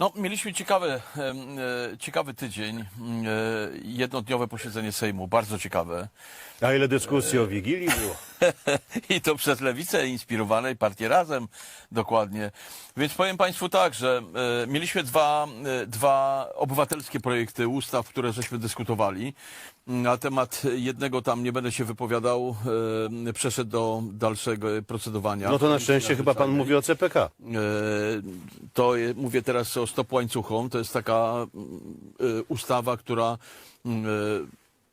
No, mieliśmy ciekawy, e, ciekawy tydzień, e, jednodniowe posiedzenie Sejmu, bardzo ciekawe. A ile dyskusji o Wigilii było? I to przez lewicę inspirowanej partię Razem dokładnie. Więc powiem Państwu tak, że e, mieliśmy dwa, e, dwa obywatelskie projekty ustaw, które żeśmy dyskutowali. Na temat jednego tam nie będę się wypowiadał, e, przeszedł do dalszego procedowania. No to na szczęście chyba pan mówi o CPK. To je- mówię teraz o stop łańcuchom. To jest taka e, ustawa, która mm,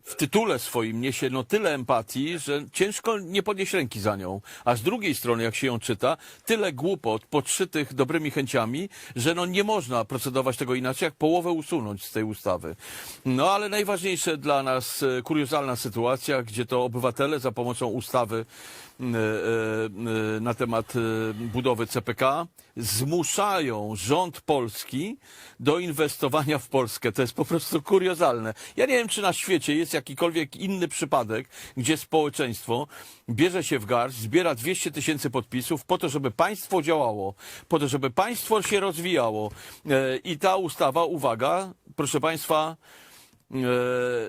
w tytule swoim niesie no tyle empatii, że ciężko nie podnieść ręki za nią. A z drugiej strony, jak się ją czyta, tyle głupot podszytych dobrymi chęciami, że no nie można procedować tego inaczej, jak połowę usunąć z tej ustawy. No ale najważniejsze dla nas e, kuriozalna sytuacja, gdzie to obywatele za pomocą ustawy e, e, e, na temat budowy CPK zmuszają rząd polski do inwestowania w Polskę. To jest po prostu kuriozalne. Ja nie wiem, czy na świecie jest jakikolwiek inny przypadek, gdzie społeczeństwo bierze się w garść, zbiera 200 tysięcy podpisów po to, żeby państwo działało, po to, żeby państwo się rozwijało. E, I ta ustawa, uwaga, proszę państwa, e,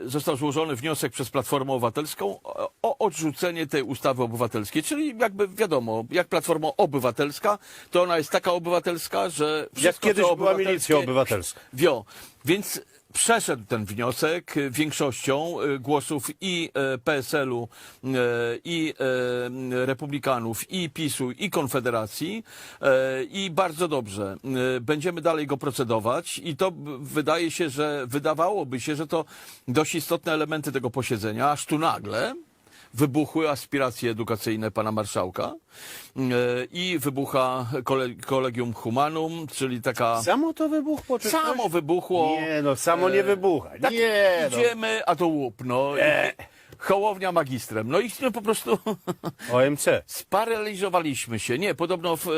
został złożony wniosek przez Platformę Obywatelską o- odrzucenie tej ustawy obywatelskiej. Czyli jakby wiadomo, jak Platforma Obywatelska, to ona jest taka obywatelska, że Jak wszystko, kiedyś co była milicja obywatelska. Wio. Więc przeszedł ten wniosek y, większością y, głosów i e, PSL-u, i Republikanów, i PiSu, i Konfederacji. I bardzo dobrze. Będziemy dalej go procedować i to wydaje się, że wydawałoby się, że to dość istotne elementy tego posiedzenia, aż tu nagle wybuchły aspiracje edukacyjne pana marszałka e, i wybucha kole, Kolegium Humanum, czyli taka... Samo to wybuchło? Czy Samo coś? wybuchło. Nie, no samo nie wybucha. Tak, nie, no. idziemy, a to łup, no. E. Hołownia magistrem. No i no, po prostu OMC. sparaliżowaliśmy się. Nie, podobno w, e,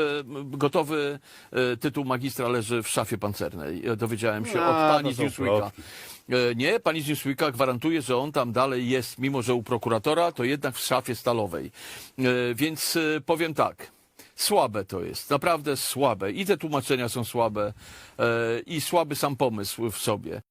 gotowy e, tytuł magistra leży w szafie pancernej. E, Dowiedziałem się A, od pani to z są Newsweeka. plotki. E, Nie, pani z Newsweeka gwarantuje, że on tam dalej jest, mimo że u prokuratora, to jednak w szafie stalowej. E, Więc e, powiem tak. Słabe to jest, naprawdę słabe. I te tłumaczenia są słabe, e, i słaby sam pomysł w sobie.